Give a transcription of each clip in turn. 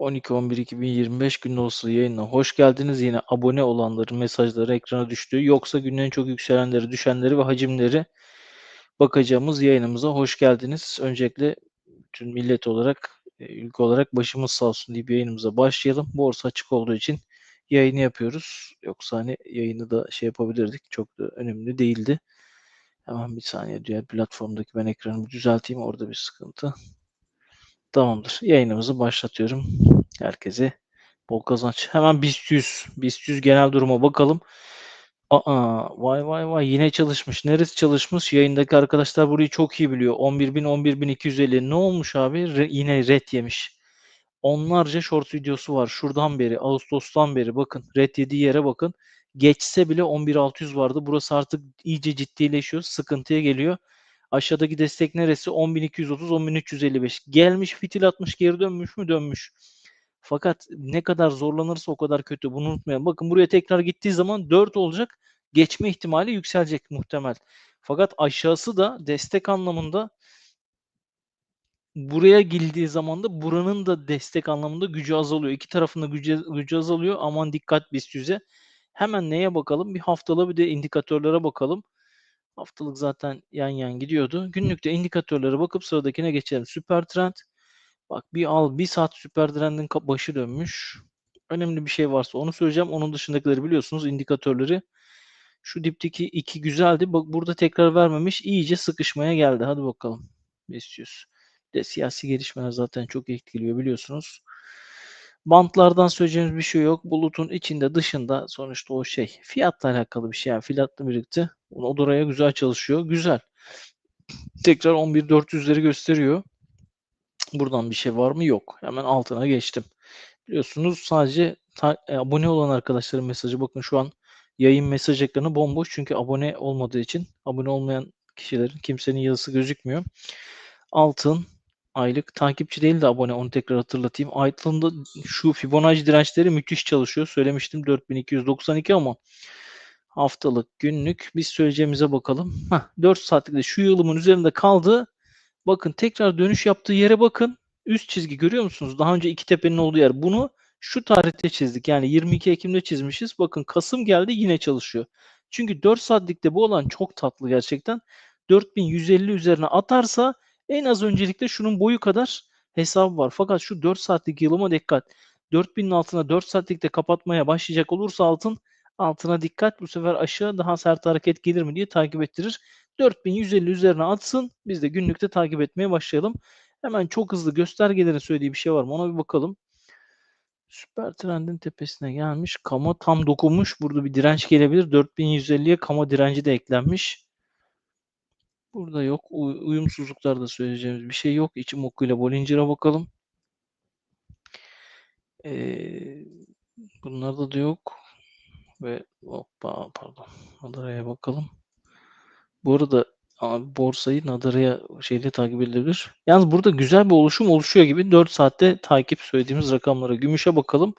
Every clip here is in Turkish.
12-11-2025 gün olası yayına hoş geldiniz. Yine abone olanların mesajları ekrana düştü. Yoksa günün çok yükselenleri, düşenleri ve hacimleri bakacağımız yayınımıza hoş geldiniz. Öncelikle bütün millet olarak, e, ülke olarak başımız sağ olsun deyip yayınımıza başlayalım. Borsa açık olduğu için yayını yapıyoruz. Yoksa hani yayını da şey yapabilirdik. Çok da önemli değildi. Hemen bir saniye diğer platformdaki ben ekranımı düzelteyim. Orada bir sıkıntı. Tamamdır. Yayınımızı başlatıyorum. Herkese bol kazanç. Hemen BIST 100, BIST 100 genel duruma bakalım. Aa, vay vay vay yine çalışmış. Neresi çalışmış? Yayındaki arkadaşlar burayı çok iyi biliyor. 11.000, 11.250. Ne olmuş abi? Re- yine red yemiş. Onlarca short videosu var. Şuradan beri, Ağustos'tan beri bakın. Red yediği yere bakın. Geçse bile 11.600 vardı. Burası artık iyice ciddileşiyor. Sıkıntıya geliyor. Aşağıdaki destek neresi? 10.230, 10.355. Gelmiş fitil atmış geri dönmüş mü? Dönmüş. Fakat ne kadar zorlanırsa o kadar kötü. Bunu unutmayalım. Bakın buraya tekrar gittiği zaman 4 olacak. Geçme ihtimali yükselecek muhtemel. Fakat aşağısı da destek anlamında buraya girdiği zaman da buranın da destek anlamında gücü azalıyor. İki tarafında gücü, gücü azalıyor. Aman dikkat BIST 100'e. Hemen neye bakalım? Bir haftalı bir de indikatörlere bakalım. Haftalık zaten yan yan gidiyordu. Günlükte indikatörlere bakıp sıradakine geçelim. Süper trend. Bak bir al bir saat süper trendin başı dönmüş. Önemli bir şey varsa onu söyleyeceğim. Onun dışındakileri biliyorsunuz indikatörleri. Şu dipteki iki güzeldi. Bak burada tekrar vermemiş. İyice sıkışmaya geldi. Hadi bakalım. İstiyoruz. De siyasi gelişmeler zaten çok etkiliyor biliyorsunuz. Bantlardan söyleyeceğimiz bir şey yok. Bulutun içinde dışında sonuçta o şey fiyatla alakalı bir şey. Yani fiyatla birlikte o oraya güzel çalışıyor. Güzel. Tekrar 11.400'leri gösteriyor. Buradan bir şey var mı? Yok. Hemen altına geçtim. Biliyorsunuz sadece e, abone olan arkadaşların mesajı bakın şu an yayın mesaj ekranı bomboş çünkü abone olmadığı için abone olmayan kişilerin kimsenin yazısı gözükmüyor. Altın aylık takipçi değil de abone onu tekrar hatırlatayım. Altında şu Fibonacci dirençleri müthiş çalışıyor. Söylemiştim 4292 ama haftalık, günlük biz söyleyeceğimize bakalım. Heh, 4 saatlikte şu yılımın üzerinde kaldı. Bakın tekrar dönüş yaptığı yere bakın. Üst çizgi görüyor musunuz? Daha önce iki tepenin olduğu yer. Bunu şu tarihte çizdik. Yani 22 Ekim'de çizmişiz. Bakın Kasım geldi yine çalışıyor. Çünkü 4 saatlikte bu olan çok tatlı gerçekten. 4150 üzerine atarsa en az öncelikle şunun boyu kadar hesabı var. Fakat şu 4 saatlik yılıma dikkat. 4000'in altına 4 saatlikte kapatmaya başlayacak olursa altın altına dikkat. Bu sefer aşağı daha sert hareket gelir mi diye takip ettirir. 4150 üzerine atsın. Biz de günlükte takip etmeye başlayalım. Hemen çok hızlı göstergelerin söylediği bir şey var mı? Ona bir bakalım. Süper trendin tepesine gelmiş. Kama tam dokunmuş. Burada bir direnç gelebilir. 4150'ye kama direnci de eklenmiş. Burada yok. Uyumsuzluklarda söyleyeceğimiz bir şey yok. İçim okuyla Bollinger'a bakalım. Ee, bunlarda da yok. Ve hoppa pardon. Nadara'ya bakalım. Bu arada abi borsayı Nadara'ya şeyde takip edilebilir. Yalnız burada güzel bir oluşum oluşuyor gibi. 4 saatte takip söylediğimiz rakamlara. Gümüşe bakalım.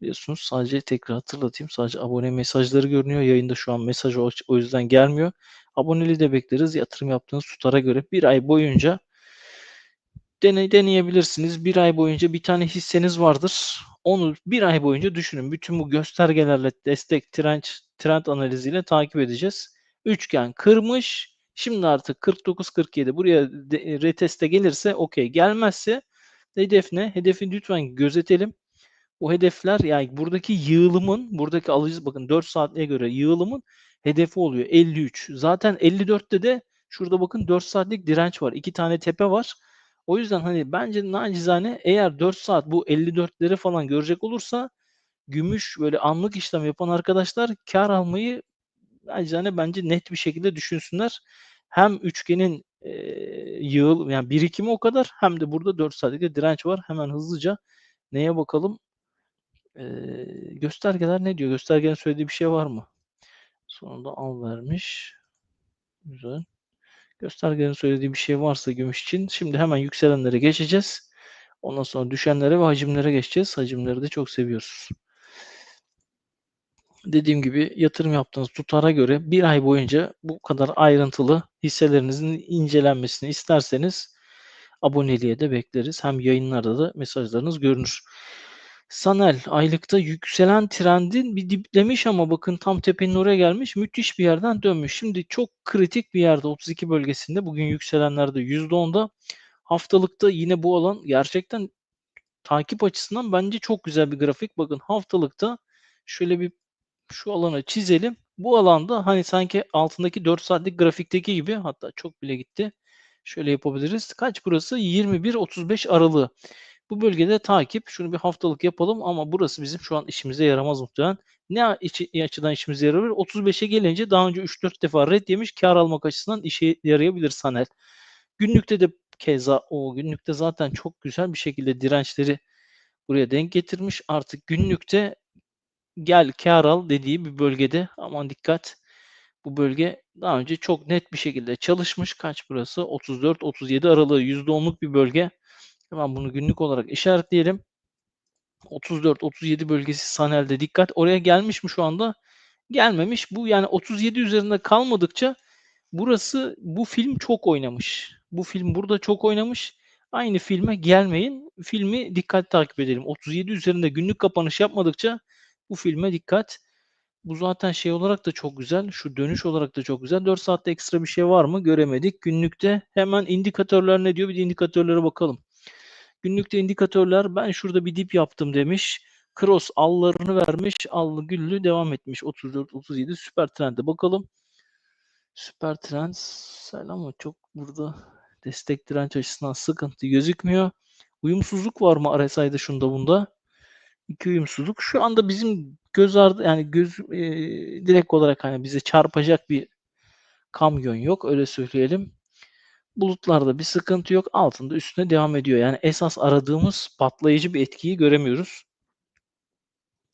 Biliyorsunuz sadece tekrar hatırlatayım. Sadece abone mesajları görünüyor. Yayında şu an mesaj o, yüzden gelmiyor. Aboneliği de bekleriz. Yatırım yaptığınız tutara göre bir ay boyunca dene, deneyebilirsiniz. Bir ay boyunca bir tane hisseniz vardır. Onu bir ay boyunca düşünün. Bütün bu göstergelerle destek, trend, trend analiziyle takip edeceğiz. Üçgen kırmış. Şimdi artık 49-47 buraya reteste gelirse okey. Gelmezse hedef ne? Hedefi lütfen gözetelim. O hedefler yani buradaki yığılımın, buradaki alıcı bakın 4 saatliğe göre yığılımın hedefi oluyor 53. Zaten 54'te de şurada bakın 4 saatlik direnç var. İki tane tepe var. O yüzden hani bence nacizane eğer 4 saat bu 54'leri falan görecek olursa gümüş böyle anlık işlem yapan arkadaşlar kar almayı nacizane bence net bir şekilde düşünsünler. Hem üçgenin e, yığıl yani birikimi o kadar hem de burada 4 saatlik direnç var. Hemen hızlıca neye bakalım? E, göstergeler ne diyor? Göstergenin söylediği bir şey var mı? Sonunda al vermiş. Güzel. Göstergenin söylediği bir şey varsa gümüş için şimdi hemen yükselenlere geçeceğiz. Ondan sonra düşenlere ve hacimlere geçeceğiz. Hacimleri de çok seviyoruz. Dediğim gibi yatırım yaptığınız tutara göre bir ay boyunca bu kadar ayrıntılı hisselerinizin incelenmesini isterseniz aboneliğe de bekleriz. Hem yayınlarda da mesajlarınız görünür. Sanel aylıkta yükselen trendin bir diplemiş ama bakın tam tepenin oraya gelmiş. Müthiş bir yerden dönmüş. Şimdi çok kritik bir yerde 32 bölgesinde. Bugün yükselenlerde %10'da. Haftalıkta yine bu alan gerçekten takip açısından bence çok güzel bir grafik. Bakın haftalıkta şöyle bir şu alanı çizelim. Bu alanda hani sanki altındaki 4 saatlik grafikteki gibi hatta çok bile gitti. Şöyle yapabiliriz. Kaç burası? 21-35 aralığı. Bu bölgede takip. Şunu bir haftalık yapalım ama burası bizim şu an işimize yaramaz muhtemelen. Ne açıdan işimize yarabilir? 35'e gelince daha önce 3-4 defa red yemiş. Kar almak açısından işe yarayabilir Sanel. Günlükte de keza o günlükte zaten çok güzel bir şekilde dirençleri buraya denk getirmiş. Artık günlükte gel kar al dediği bir bölgede aman dikkat bu bölge daha önce çok net bir şekilde çalışmış. Kaç burası? 34-37 aralığı %10'luk bir bölge. Hemen bunu günlük olarak işaretleyelim. 34-37 bölgesi Sanel'de dikkat. Oraya gelmiş mi şu anda? Gelmemiş. Bu yani 37 üzerinde kalmadıkça burası bu film çok oynamış. Bu film burada çok oynamış. Aynı filme gelmeyin. Filmi dikkat takip edelim. 37 üzerinde günlük kapanış yapmadıkça bu filme dikkat. Bu zaten şey olarak da çok güzel. Şu dönüş olarak da çok güzel. 4 saatte ekstra bir şey var mı? Göremedik. Günlükte hemen indikatörler ne diyor? Bir de indikatörlere bakalım. Günlükte indikatörler ben şurada bir dip yaptım demiş. Cross allarını vermiş. Allı güllü devam etmiş. 34-37 süper trende bakalım. Süper trend ama çok burada destek direnç açısından sıkıntı gözükmüyor. Uyumsuzluk var mı RSI'de şunda bunda? İki uyumsuzluk. Şu anda bizim göz ardı yani göz e, direkt olarak hani bize çarpacak bir kamyon yok öyle söyleyelim. Bulutlarda bir sıkıntı yok. Altında üstüne devam ediyor. Yani esas aradığımız patlayıcı bir etkiyi göremiyoruz.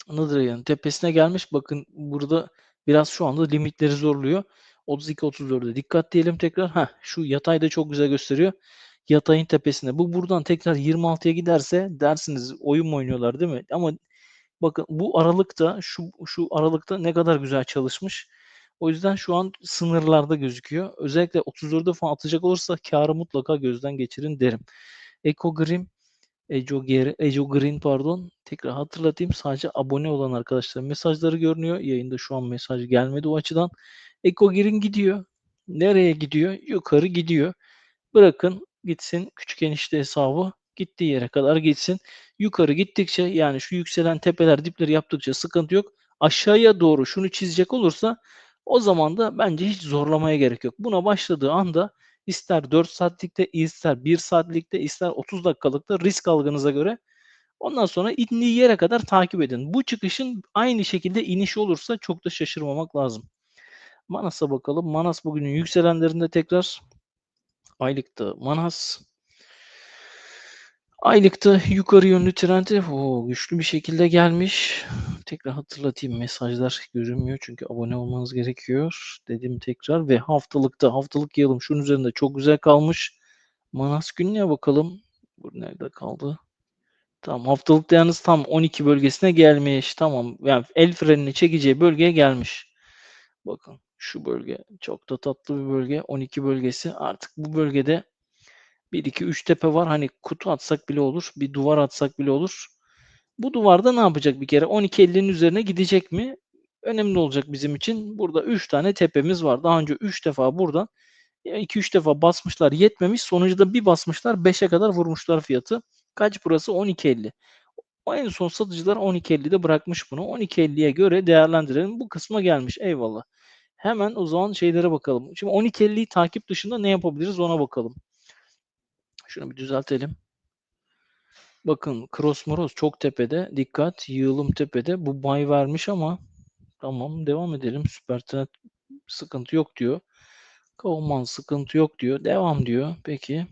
Nadira'nın tepesine gelmiş. Bakın burada biraz şu anda limitleri zorluyor. 32-34'e dikkat diyelim tekrar. Ha şu yatay da çok güzel gösteriyor. Yatayın tepesinde. Bu buradan tekrar 26'ya giderse dersiniz oyun oynuyorlar değil mi? Ama bakın bu aralıkta şu şu aralıkta ne kadar güzel çalışmış. O yüzden şu an sınırlarda gözüküyor. Özellikle 34'e falan atacak olursa karı mutlaka gözden geçirin derim. Eco Green Ejo, Ejo Green pardon. Tekrar hatırlatayım. Sadece abone olan arkadaşlar mesajları görünüyor. Yayında şu an mesaj gelmedi o açıdan. Eco Green gidiyor. Nereye gidiyor? Yukarı gidiyor. Bırakın gitsin küçük enişte hesabı gittiği yere kadar gitsin. Yukarı gittikçe yani şu yükselen tepeler dipleri yaptıkça sıkıntı yok. Aşağıya doğru şunu çizecek olursa o zaman da bence hiç zorlamaya gerek yok. Buna başladığı anda ister 4 saatlikte, ister 1 saatlikte, ister 30 dakikalıkta risk algınıza göre ondan sonra indiği yere kadar takip edin. Bu çıkışın aynı şekilde inişi olursa çok da şaşırmamak lazım. Manas'a bakalım. Manas bugünün yükselenlerinde tekrar aylıkta Manas Aylıkta yukarı yönlü trendi o güçlü bir şekilde gelmiş. Tekrar hatırlatayım mesajlar görünmüyor çünkü abone olmanız gerekiyor. Dedim tekrar ve haftalıkta haftalık yılım şunun üzerinde çok güzel kalmış. Manas günlüğe bakalım. Bu nerede kaldı? Tamam haftalıkta yalnız tam 12 bölgesine gelmiş. Tamam yani el frenini çekeceği bölgeye gelmiş. Bakın şu bölge çok da tatlı bir bölge. 12 bölgesi artık bu bölgede 1, 2, 3 tepe var. Hani kutu atsak bile olur. Bir duvar atsak bile olur. Bu duvarda ne yapacak bir kere? 12.50'nin üzerine gidecek mi? Önemli olacak bizim için. Burada 3 tane tepemiz var. Daha önce 3 defa buradan 2-3 defa basmışlar yetmemiş. Sonuçta bir basmışlar 5'e kadar vurmuşlar fiyatı. Kaç burası? 12.50. O en son satıcılar 12.50'de bırakmış bunu. 12.50'ye göre değerlendirelim. Bu kısma gelmiş. Eyvallah. Hemen o zaman şeylere bakalım. Şimdi 12.50'yi takip dışında ne yapabiliriz ona bakalım. Şunu bir düzeltelim. Bakın cross moros çok tepede. Dikkat yığılım tepede. Bu buy vermiş ama tamam devam edelim. Süper trend sıkıntı yok diyor. Kavman sıkıntı yok diyor. Devam diyor. Peki.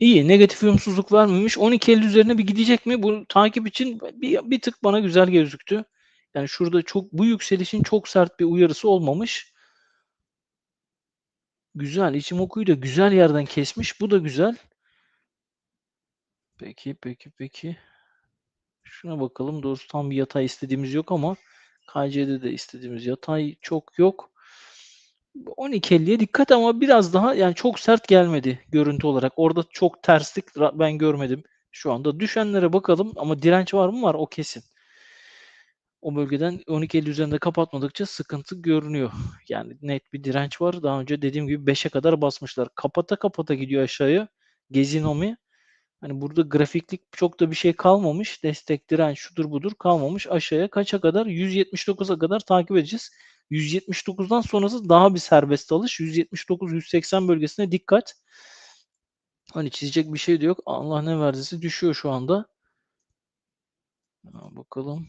İyi. Negatif uyumsuzluk vermemiş. 12.50 üzerine bir gidecek mi? Bu takip için bir, bir tık bana güzel gözüktü. Yani şurada çok bu yükselişin çok sert bir uyarısı olmamış. Güzel. İçimoku'yu da güzel yerden kesmiş. Bu da güzel. Peki, peki, peki. Şuna bakalım. Doğrusu tam bir yatay istediğimiz yok ama KC'de de istediğimiz yatay çok yok. 12.50'ye dikkat ama biraz daha yani çok sert gelmedi görüntü olarak. Orada çok terslik ben görmedim şu anda. Düşenlere bakalım ama direnç var mı? Var o kesin. O bölgeden 12.50 üzerinde kapatmadıkça sıkıntı görünüyor. Yani net bir direnç var. Daha önce dediğim gibi 5'e kadar basmışlar. Kapata kapata gidiyor aşağıya. Gezinomi. Hani burada grafiklik çok da bir şey kalmamış. Destek, direnç, şudur budur kalmamış. Aşağıya kaça kadar? 179'a kadar takip edeceğiz. 179'dan sonrası daha bir serbest alış. 179-180 bölgesine dikkat. Hani çizecek bir şey de yok. Allah ne verdiyse düşüyor şu anda. Bakalım.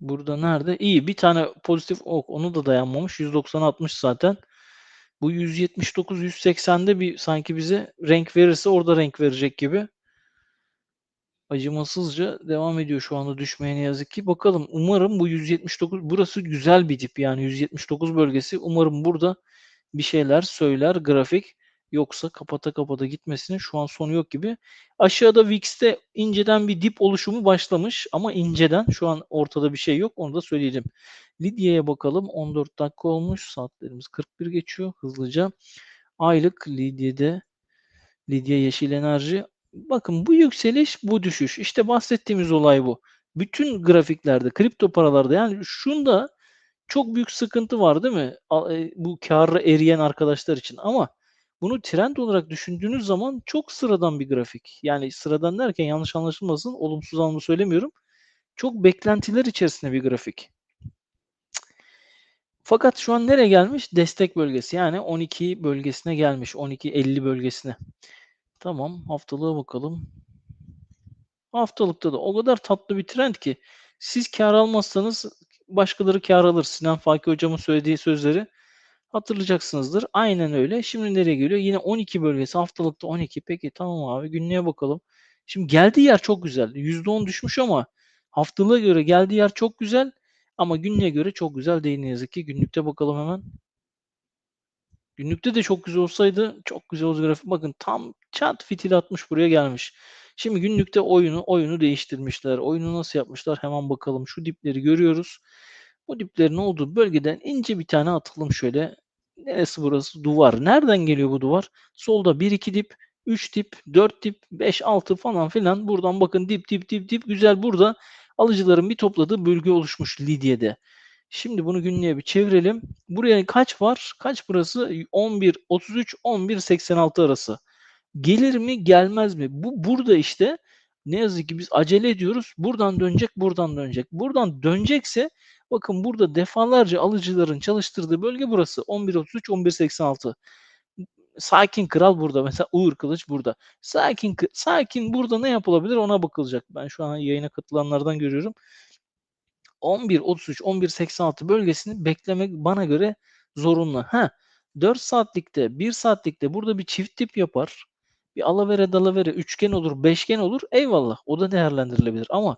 Burada nerede? İyi bir tane pozitif ok. Onu da dayanmamış. 190 60 zaten. Bu 179 180'de bir sanki bize renk verirse orada renk verecek gibi. Acımasızca devam ediyor şu anda düşmeye ne yazık ki. Bakalım umarım bu 179 burası güzel bir dip yani 179 bölgesi. Umarım burada bir şeyler söyler grafik. Yoksa kapata kapata gitmesinin şu an sonu yok gibi. Aşağıda VIX'te inceden bir dip oluşumu başlamış ama inceden şu an ortada bir şey yok. Onu da söyleyelim. Lidya'ya bakalım. 14 dakika olmuş. Saatlerimiz 41 geçiyor hızlıca. Aylık Lidya'da Lidya Yeşil Enerji. Bakın bu yükseliş, bu düşüş. İşte bahsettiğimiz olay bu. Bütün grafiklerde, kripto paralarda yani şunda çok büyük sıkıntı var değil mi? E, bu karı eriyen arkadaşlar için ama bunu trend olarak düşündüğünüz zaman çok sıradan bir grafik. Yani sıradan derken yanlış anlaşılmasın, olumsuz anlamda söylemiyorum. Çok beklentiler içerisinde bir grafik. Fakat şu an nereye gelmiş? Destek bölgesi. Yani 12 bölgesine gelmiş. 12-50 bölgesine. Tamam. Haftalığa bakalım. Haftalıkta da o kadar tatlı bir trend ki siz kar almazsanız başkaları kar alır. Sinan Fakir hocamın söylediği sözleri hatırlayacaksınızdır. Aynen öyle. Şimdi nereye geliyor? Yine 12 bölgesi. Haftalıkta 12. Peki tamam abi. Günlüğe bakalım. Şimdi geldiği yer çok güzel. %10 düşmüş ama haftalığa göre geldiği yer çok güzel. Ama günlüğe göre çok güzel değil ne yazık ki. Günlükte bakalım hemen. Günlükte de çok güzel olsaydı çok güzel olacak grafik. Bakın tam çat fitil atmış buraya gelmiş. Şimdi günlükte oyunu oyunu değiştirmişler. Oyunu nasıl yapmışlar hemen bakalım. Şu dipleri görüyoruz. Bu diplerin olduğu bölgeden ince bir tane atalım şöyle. Neresi burası? Duvar. Nereden geliyor bu duvar? Solda 1-2 dip, 3 dip, 4 dip, 5, 6 falan filan. Buradan bakın dip dip dip dip güzel burada alıcıların bir topladığı bölge oluşmuş Lidya'da. Şimdi bunu günlüğe bir çevirelim. Buraya kaç var? Kaç burası? 11 33 11 86 arası. Gelir mi, gelmez mi? Bu burada işte ne yazık ki biz acele ediyoruz. Buradan dönecek, buradan dönecek. Buradan dönecekse bakın burada defalarca alıcıların çalıştırdığı bölge burası. 11.33, 11.86. Sakin kral burada. Mesela Uğur Kılıç burada. Sakin sakin burada ne yapılabilir ona bakılacak. Ben şu an yayına katılanlardan görüyorum. 11.33, 11.86 bölgesini beklemek bana göre zorunlu. Ha, 4 saatlikte, 1 saatlikte burada bir çift tip yapar. Bir alavere dalavere üçgen olur, beşgen olur. Eyvallah. O da değerlendirilebilir. Ama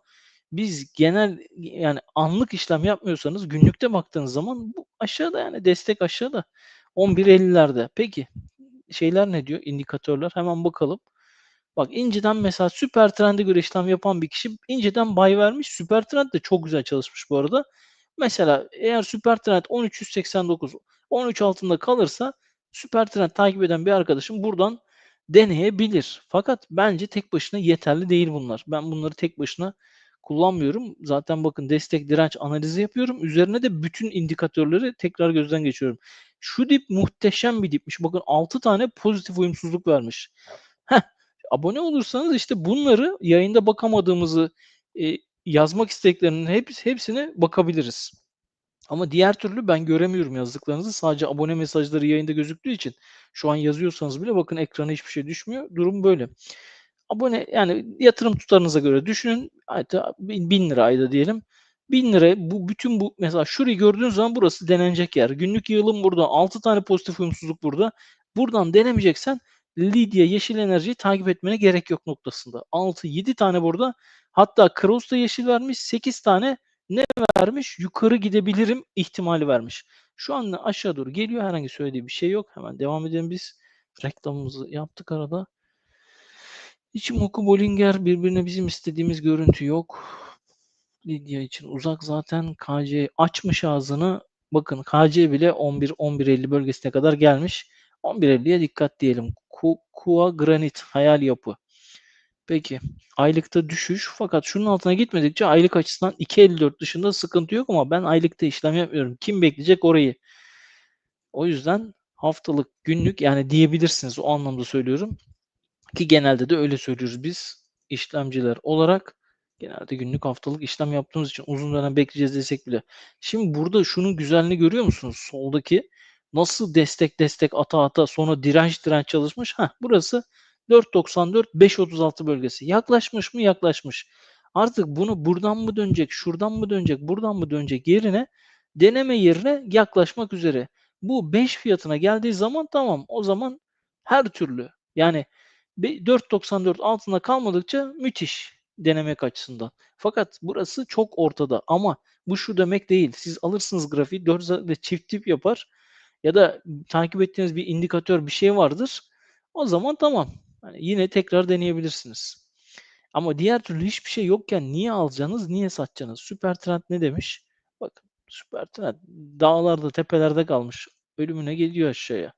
biz genel yani anlık işlem yapmıyorsanız günlükte baktığınız zaman bu aşağıda yani destek aşağıda. 11.50'lerde. Peki şeyler ne diyor? İndikatörler. Hemen bakalım. Bak inceden mesela süper trende göre işlem yapan bir kişi inceden bay vermiş. Süper trend de çok güzel çalışmış bu arada. Mesela eğer süper trend 1389 13 altında kalırsa süper trend takip eden bir arkadaşım buradan deneyebilir. Fakat bence tek başına yeterli değil bunlar. Ben bunları tek başına kullanmıyorum. Zaten bakın destek direnç analizi yapıyorum. Üzerine de bütün indikatörleri tekrar gözden geçiyorum. Şu dip muhteşem bir dipmiş. Bakın 6 tane pozitif uyumsuzluk vermiş. Heh, abone olursanız işte bunları yayında bakamadığımızı e, yazmak isteklerinin hepsi, hepsine bakabiliriz. Ama diğer türlü ben göremiyorum yazdıklarınızı. Sadece abone mesajları yayında gözüktüğü için şu an yazıyorsanız bile bakın ekrana hiçbir şey düşmüyor. Durum böyle. Abone yani yatırım tutarınıza göre düşünün. Hatta 1000 lira ayda diyelim. 1000 lira bu bütün bu mesela şurayı gördüğünüz zaman burası denenecek yer. Günlük yığılım burada. 6 tane pozitif uyumsuzluk burada. Buradan denemeyeceksen Lidya yeşil enerjiyi takip etmene gerek yok noktasında. 6-7 tane burada. Hatta Kraus da yeşil vermiş. 8 tane ne vermiş? Yukarı gidebilirim ihtimali vermiş. Şu an aşağı doğru geliyor. Herhangi söylediği bir şey yok. Hemen devam edelim biz. Reklamımızı yaptık arada. Ichimoku Bollinger birbirine bizim istediğimiz görüntü yok. Lidya için uzak zaten. KC açmış ağzını. Bakın KC bile 11 11.50 bölgesine kadar gelmiş. 11.50'ye dikkat diyelim. Ku, Kua Granit hayal yapı. Peki aylıkta düşüş fakat şunun altına gitmedikçe aylık açısından 2.54 dışında sıkıntı yok ama ben aylıkta işlem yapmıyorum. Kim bekleyecek orayı? O yüzden haftalık, günlük yani diyebilirsiniz o anlamda söylüyorum. Ki genelde de öyle söylüyoruz biz işlemciler olarak. Genelde günlük haftalık işlem yaptığımız için uzun dönem bekleyeceğiz desek bile. Şimdi burada şunun güzelliğini görüyor musunuz? Soldaki nasıl destek destek ata ata sonra direnç direnç çalışmış. Heh, burası 4.94 5.36 bölgesi. Yaklaşmış mı? Yaklaşmış. Artık bunu buradan mı dönecek, şuradan mı dönecek, buradan mı dönecek yerine deneme yerine yaklaşmak üzere. Bu 5 fiyatına geldiği zaman tamam o zaman her türlü yani 4.94 altında kalmadıkça müthiş denemek açısından. Fakat burası çok ortada ama bu şu demek değil. Siz alırsınız grafiği 4 zaten çift tip yapar ya da takip ettiğiniz bir indikatör bir şey vardır. O zaman tamam. Yani yine tekrar deneyebilirsiniz. Ama diğer türlü hiçbir şey yokken niye alacaksınız, niye satacaksınız? Süper trend ne demiş? Bakın süper trend dağlarda, tepelerde kalmış. Ölümüne geliyor aşağıya.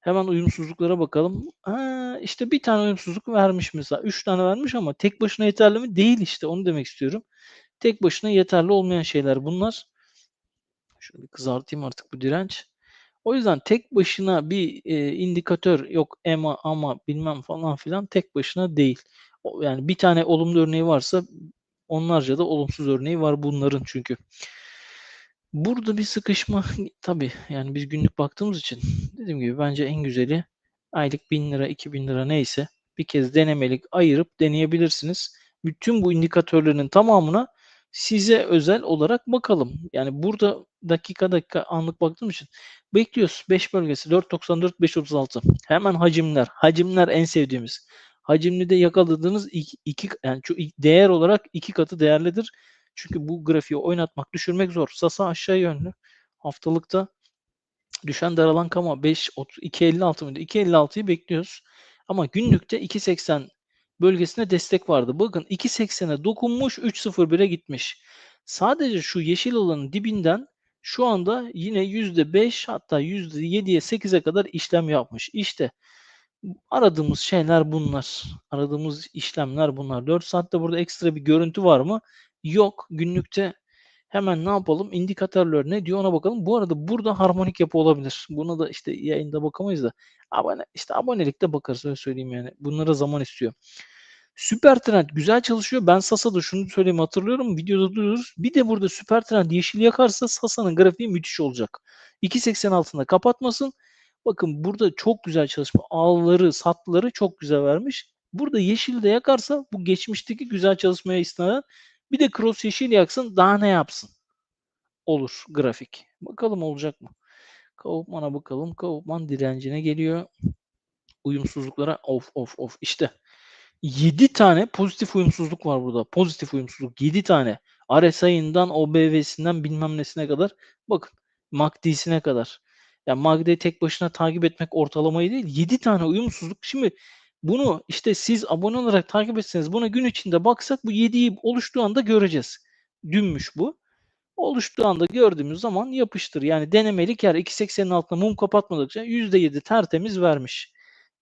Hemen uyumsuzluklara bakalım. Ha, işte bir tane uyumsuzluk vermiş mesela. Üç tane vermiş ama tek başına yeterli mi? Değil işte. Onu demek istiyorum. Tek başına yeterli olmayan şeyler bunlar. Şunu bir kızartayım artık bu direnç. O yüzden tek başına bir e, indikatör yok EMA ama bilmem falan filan tek başına değil. O, yani bir tane olumlu örneği varsa onlarca da olumsuz örneği var bunların çünkü. Burada bir sıkışma tabii yani biz günlük baktığımız için dediğim gibi bence en güzeli aylık 1000 lira 2000 lira neyse bir kez denemelik ayırıp deneyebilirsiniz. Bütün bu indikatörlerin tamamına size özel olarak bakalım. Yani burada dakika dakika anlık baktığım için bekliyoruz. 5 bölgesi 4.94 5.36. Hemen hacimler. Hacimler en sevdiğimiz. Hacimli de yakaladığınız iki, iki yani şu değer olarak iki katı değerlidir. Çünkü bu grafiği oynatmak, düşürmek zor. Sasa aşağı yönlü. Haftalıkta düşen daralan kama 5 2.56 mıydı? 2.56'yı bekliyoruz. Ama günlükte 2.80 bölgesine destek vardı. Bakın 2.80'e dokunmuş 3.01'e gitmiş. Sadece şu yeşil alanın dibinden şu anda yine %5 hatta %7'ye 8'e kadar işlem yapmış. İşte aradığımız şeyler bunlar. Aradığımız işlemler bunlar. 4 saatte burada ekstra bir görüntü var mı? Yok. Günlükte hemen ne yapalım? İndikatörler ne diyor ona bakalım. Bu arada burada harmonik yapı olabilir. Buna da işte yayında bakamayız da. Abone, işte abonelikte bakarız öyle söyleyeyim yani. Bunlara zaman istiyor. Süper trend güzel çalışıyor. Ben Sasa'da şunu söyleyeyim hatırlıyorum. Videoda duyuyoruz. Bir de burada süper trend yeşil yakarsa Sasa'nın grafiği müthiş olacak. 2.80 altında kapatmasın. Bakın burada çok güzel çalışma. Alları, satları çok güzel vermiş. Burada yeşil de yakarsa bu geçmişteki güzel çalışmaya istinaden bir de cross yeşil yaksın daha ne yapsın? Olur grafik. Bakalım olacak mı? Kaufman'a bakalım. Kaufman direncine geliyor. Uyumsuzluklara of of of işte 7 tane pozitif uyumsuzluk var burada. Pozitif uyumsuzluk 7 tane. RSI'ından OBV'sinden bilmem nesine kadar. Bakın MACD'sine kadar. Yani MACD'yi tek başına takip etmek ortalamayı değil. 7 tane uyumsuzluk. Şimdi bunu işte siz abone olarak takip etseniz buna gün içinde baksak bu 7'yi oluştuğu anda göreceğiz. Dünmüş bu. Oluştuğu anda gördüğümüz zaman yapıştır. Yani denemelik yer 2.80'in altına mum kapatmadıkça %7 tertemiz vermiş.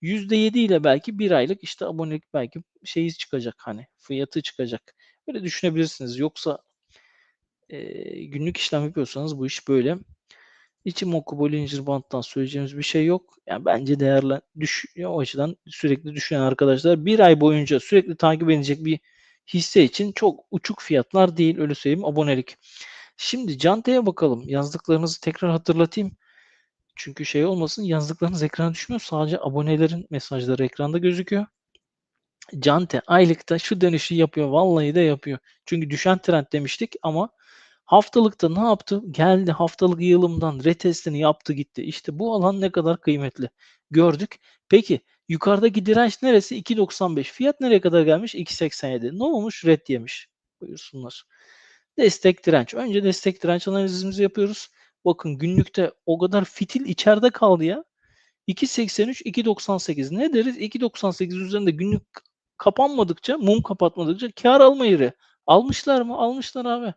%7 ile belki bir aylık işte abonelik belki şeyi çıkacak hani fiyatı çıkacak. Böyle düşünebilirsiniz. Yoksa e, günlük işlem yapıyorsanız bu iş böyle. Ichimoku Bollinger Band'dan söyleyeceğimiz bir şey yok. Yani bence değerli düş o açıdan sürekli düşünen arkadaşlar bir ay boyunca sürekli takip edecek bir hisse için çok uçuk fiyatlar değil öyle söyleyeyim abonelik. Şimdi Cante'ye bakalım. Yazdıklarınızı tekrar hatırlatayım. Çünkü şey olmasın yazdıklarınız ekrana düşmüyor. Sadece abonelerin mesajları ekranda gözüküyor. Cante aylıkta şu dönüşü yapıyor. Vallahi de yapıyor. Çünkü düşen trend demiştik ama haftalıkta ne yaptı? Geldi haftalık yığılımdan retestini yaptı gitti. İşte bu alan ne kadar kıymetli. Gördük. Peki yukarıdaki direnç neresi? 2.95. Fiyat nereye kadar gelmiş? 2.87. Ne olmuş? Red yemiş. Buyursunlar. Destek direnç. Önce destek direnç analizimizi yapıyoruz. Bakın günlükte o kadar fitil içeride kaldı ya. 2.83, 2.98. Ne deriz? 2.98 üzerinde günlük kapanmadıkça, mum kapatmadıkça kar alma yeri. Almışlar mı? Almışlar abi.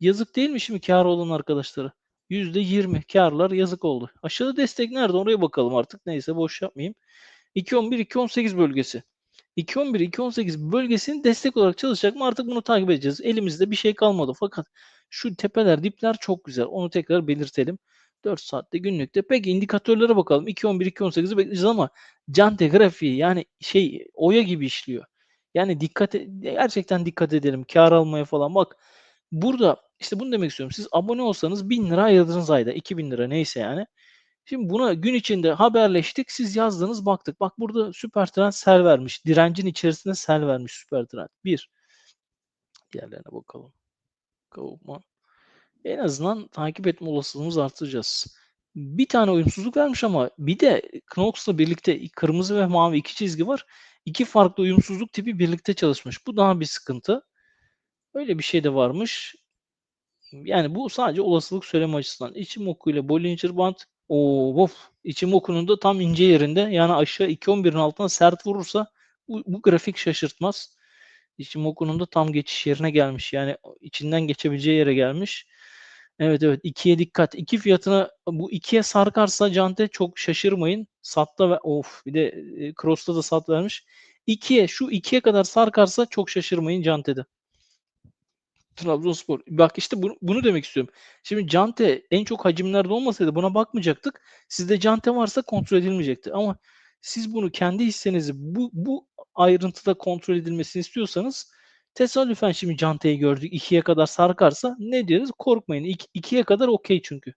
Yazık değil mi şimdi kar olan arkadaşları? %20 kârlar yazık oldu. Aşağıda destek nerede? Oraya bakalım artık. Neyse boş yapmayayım. 2.11-2.18 bölgesi. 2.11-2.18 bölgesini destek olarak çalışacak mı? Artık bunu takip edeceğiz. Elimizde bir şey kalmadı. Fakat şu tepeler, dipler çok güzel. Onu tekrar belirtelim. 4 saatte günlükte. Peki indikatörlere bakalım. 2.11-2.18'i bekleyeceğiz ama Cante grafiği yani şey oya gibi işliyor. Yani dikkat e- gerçekten dikkat edelim. Kar almaya falan. Bak burada işte bunu demek istiyorum. Siz abone olsanız 1000 lira ayırdınız ayda. 2000 lira neyse yani. Şimdi buna gün içinde haberleştik. Siz yazdınız baktık. Bak burada süper trend sel vermiş. Direncin içerisinde sel vermiş süper trend. Bir. Diğerlerine bakalım. Kavukma. En azından takip etme olasılığımızı artıracağız. Bir tane uyumsuzluk vermiş ama bir de Knox'la birlikte kırmızı ve mavi iki çizgi var. İki farklı uyumsuzluk tipi birlikte çalışmış. Bu daha bir sıkıntı. Öyle bir şey de varmış. Yani bu sadece olasılık söyleme açısından. İçimoku ile Bollinger Band o of Ichimoku'nun da tam ince yerinde. Yani aşağı 2.11'in altına sert vurursa bu, bu grafik şaşırtmaz. Ichimoku'nun da tam geçiş yerine gelmiş. Yani içinden geçebileceği yere gelmiş. Evet evet 2'ye dikkat. 2 fiyatına bu 2'ye sarkarsa Cante çok şaşırmayın. Satta ve of bir de e, Cross'ta da sat vermiş. 2'ye şu 2'ye kadar sarkarsa çok şaşırmayın Cante'de. Trabzonspor. Bak işte bunu, bunu demek istiyorum. Şimdi Cante en çok hacimlerde olmasaydı buna bakmayacaktık. Sizde Cante varsa kontrol edilmeyecekti. Ama siz bunu kendi hissenizi bu, bu ayrıntıda kontrol edilmesini istiyorsanız tesadüfen şimdi Cante'yi gördük. 2'ye kadar sarkarsa ne diyoruz? Korkmayın. 2'ye kadar okey çünkü.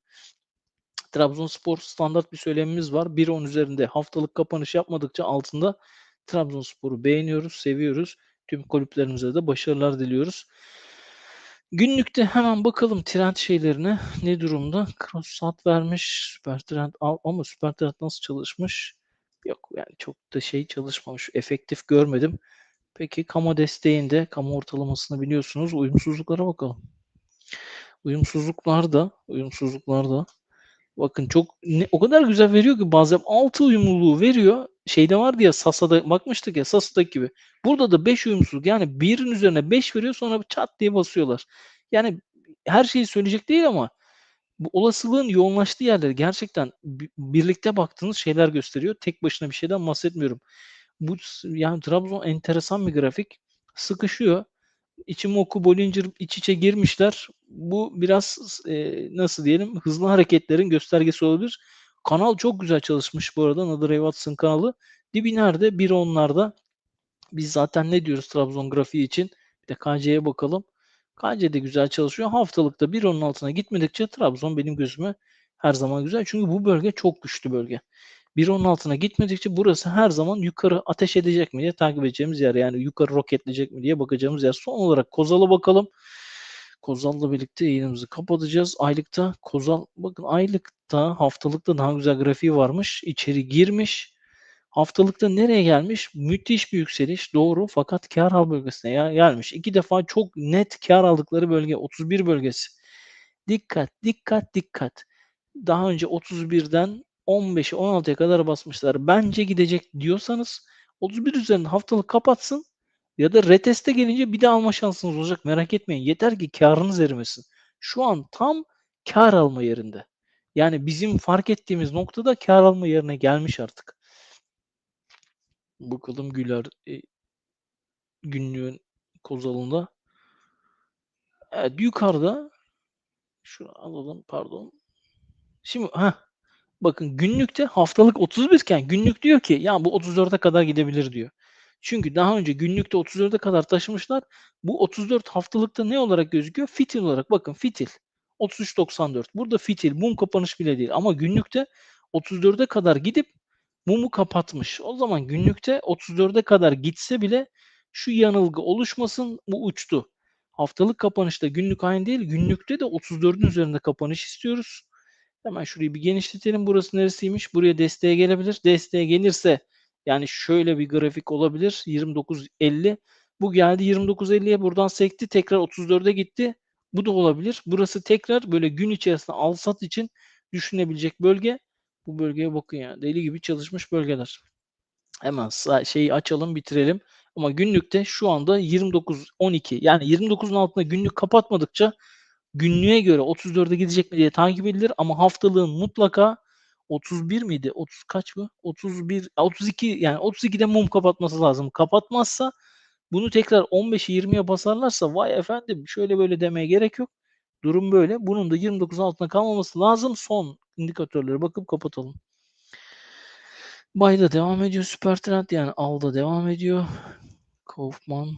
Trabzonspor standart bir söylemimiz var. 1-10 üzerinde haftalık kapanış yapmadıkça altında Trabzonspor'u beğeniyoruz, seviyoruz. Tüm kulüplerimize de başarılar diliyoruz. Günlükte hemen bakalım trend şeylerine ne durumda? Cross saat vermiş. Süper trend al ama süper trend nasıl çalışmış? Yok yani çok da şey çalışmamış. Efektif görmedim. Peki kamu desteğinde kamu ortalamasını biliyorsunuz. Uyumsuzluklara bakalım. Uyumsuzluklar da uyumsuzluklar da bakın çok ne, o kadar güzel veriyor ki bazen 6 uyumluluğu veriyor. Şeyde vardı ya Sasa'da bakmıştık ya Sasa'daki gibi. Burada da 5 uyumsuzluk yani birin üzerine 5 veriyor sonra çat diye basıyorlar. Yani her şeyi söyleyecek değil ama bu olasılığın yoğunlaştığı yerleri gerçekten birlikte baktığınız şeyler gösteriyor. Tek başına bir şeyden bahsetmiyorum. Bu yani Trabzon enteresan bir grafik. Sıkışıyor. Ichimoku, Bollinger iç içe girmişler. Bu biraz e, nasıl diyelim hızlı hareketlerin göstergesi olabilir. Kanal çok güzel çalışmış bu arada. Nadir Watson kanalı. Dibi nerede? 1.10'larda. Biz zaten ne diyoruz Trabzon grafiği için? Bir de KC'ye bakalım. KC de güzel çalışıyor. Haftalıkta 1.10'un altına gitmedikçe Trabzon benim gözüme her zaman güzel. Çünkü bu bölge çok güçlü bölge. 1.10'un altına gitmedikçe burası her zaman yukarı ateş edecek mi diye takip edeceğimiz yer. Yani yukarı roketleyecek mi diye bakacağımız yer. Son olarak Kozal'a bakalım. Kozal'la birlikte yayınımızı kapatacağız. Aylıkta Kozal bakın aylıkta haftalıkta daha güzel grafiği varmış. İçeri girmiş. Haftalıkta nereye gelmiş? Müthiş bir yükseliş. Doğru fakat kar al bölgesine gelmiş. İki defa çok net kar aldıkları bölge 31 bölgesi. Dikkat, dikkat, dikkat. Daha önce 31'den 15'e 16'ya kadar basmışlar. Bence gidecek diyorsanız 31 üzerinde haftalık kapatsın ya da reteste gelince bir de alma şansınız olacak. Merak etmeyin. Yeter ki karınız erimesin. Şu an tam kar alma yerinde. Yani bizim fark ettiğimiz noktada kar alma yerine gelmiş artık. Bakalım Güler e, günlüğün kozalında. Evet yukarıda şunu alalım pardon. Şimdi ha bakın günlükte haftalık 31 iken günlük diyor ki ya bu 34'e kadar gidebilir diyor. Çünkü daha önce günlükte 34'e kadar taşımışlar. Bu 34 haftalıkta ne olarak gözüküyor? Fitil olarak. Bakın fitil. 33.94. Burada fitil. Mum kapanış bile değil. Ama günlükte 34'e kadar gidip mumu kapatmış. O zaman günlükte 34'e kadar gitse bile şu yanılgı oluşmasın bu uçtu. Haftalık kapanışta günlük aynı değil. Günlükte de 34'ün üzerinde kapanış istiyoruz. Hemen şurayı bir genişletelim. Burası neresiymiş? Buraya desteğe gelebilir. Desteğe gelirse yani şöyle bir grafik olabilir. 29.50. Bu geldi 29.50'ye buradan sekti. Tekrar 34'e gitti. Bu da olabilir. Burası tekrar böyle gün içerisinde al sat için düşünebilecek bölge. Bu bölgeye bakın ya. Deli gibi çalışmış bölgeler. Hemen şeyi açalım bitirelim. Ama günlükte şu anda 29 12 yani 29'un altında günlük kapatmadıkça Günlüğe göre 34'e gidecek mi diye takip edilir ama haftalığın mutlaka 31 miydi? 30 kaç bu? 31, 32 yani 32'de mum kapatması lazım. Kapatmazsa bunu tekrar 15'e 20'ye basarlarsa vay efendim şöyle böyle demeye gerek yok. Durum böyle. Bunun da 29 altına kalmaması lazım. Son indikatörlere bakıp kapatalım. Bay'da devam ediyor. Süper trend yani alda devam ediyor. Kaufman.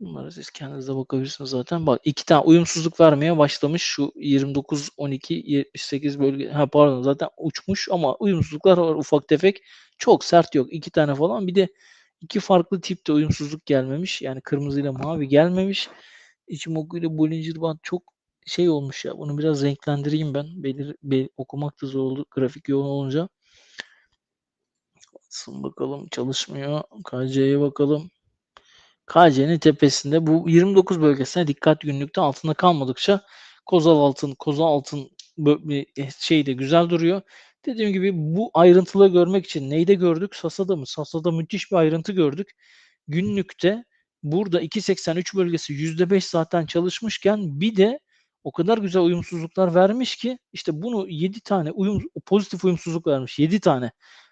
Bunlara siz kendiniz de bakabilirsiniz zaten. Bak iki tane uyumsuzluk vermeye başlamış. Şu 29, 12, 78 bölge. Ha pardon zaten uçmuş ama uyumsuzluklar var ufak tefek. Çok sert yok. iki tane falan. Bir de iki farklı tipte uyumsuzluk gelmemiş. Yani kırmızı ile mavi gelmemiş. Ichimoku ile Bollinger Band çok şey olmuş ya. Bunu biraz renklendireyim ben. Belir, be, okumak da zor oldu. Grafik yoğun olunca. Baksın bakalım çalışmıyor. KC'ye bakalım. KC'nin tepesinde bu 29 bölgesine dikkat günlükte altında kalmadıkça kozal altın, kozal altın şey de güzel duruyor. Dediğim gibi bu ayrıntıları görmek için neyde gördük? Sasa'da mı? Sasa'da müthiş bir ayrıntı gördük. Günlükte burada 2.83 bölgesi %5 zaten çalışmışken bir de o kadar güzel uyumsuzluklar vermiş ki işte bunu 7 tane uyum, pozitif uyumsuzluk vermiş. 7 tane.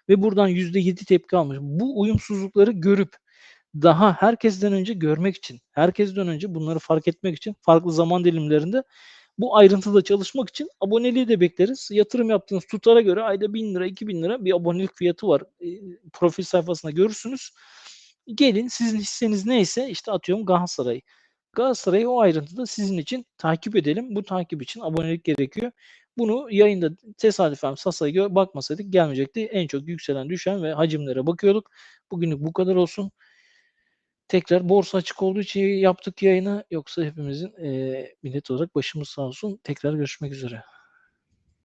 Ve buradan %7 tepki almış. Bu uyumsuzlukları görüp daha herkesten önce görmek için, herkesten önce bunları fark etmek için farklı zaman dilimlerinde bu ayrıntıda çalışmak için aboneliği de bekleriz. Yatırım yaptığınız tutara göre ayda 1000 lira, 2000 lira bir abonelik fiyatı var. E, profil sayfasında görürsünüz. Gelin sizin hisseniz neyse işte atıyorum Galatasaray. Galatasaray'ı o ayrıntıda sizin için takip edelim. Bu takip için abonelik gerekiyor. Bunu yayında tesadüfen Sasa'ya bakmasaydık gelmeyecekti. En çok yükselen, düşen ve hacimlere bakıyorduk. Bugünlük bu kadar olsun. Tekrar borsa açık olduğu için yaptık yayını. Yoksa hepimizin e, millet olarak başımız sağ olsun. Tekrar görüşmek üzere.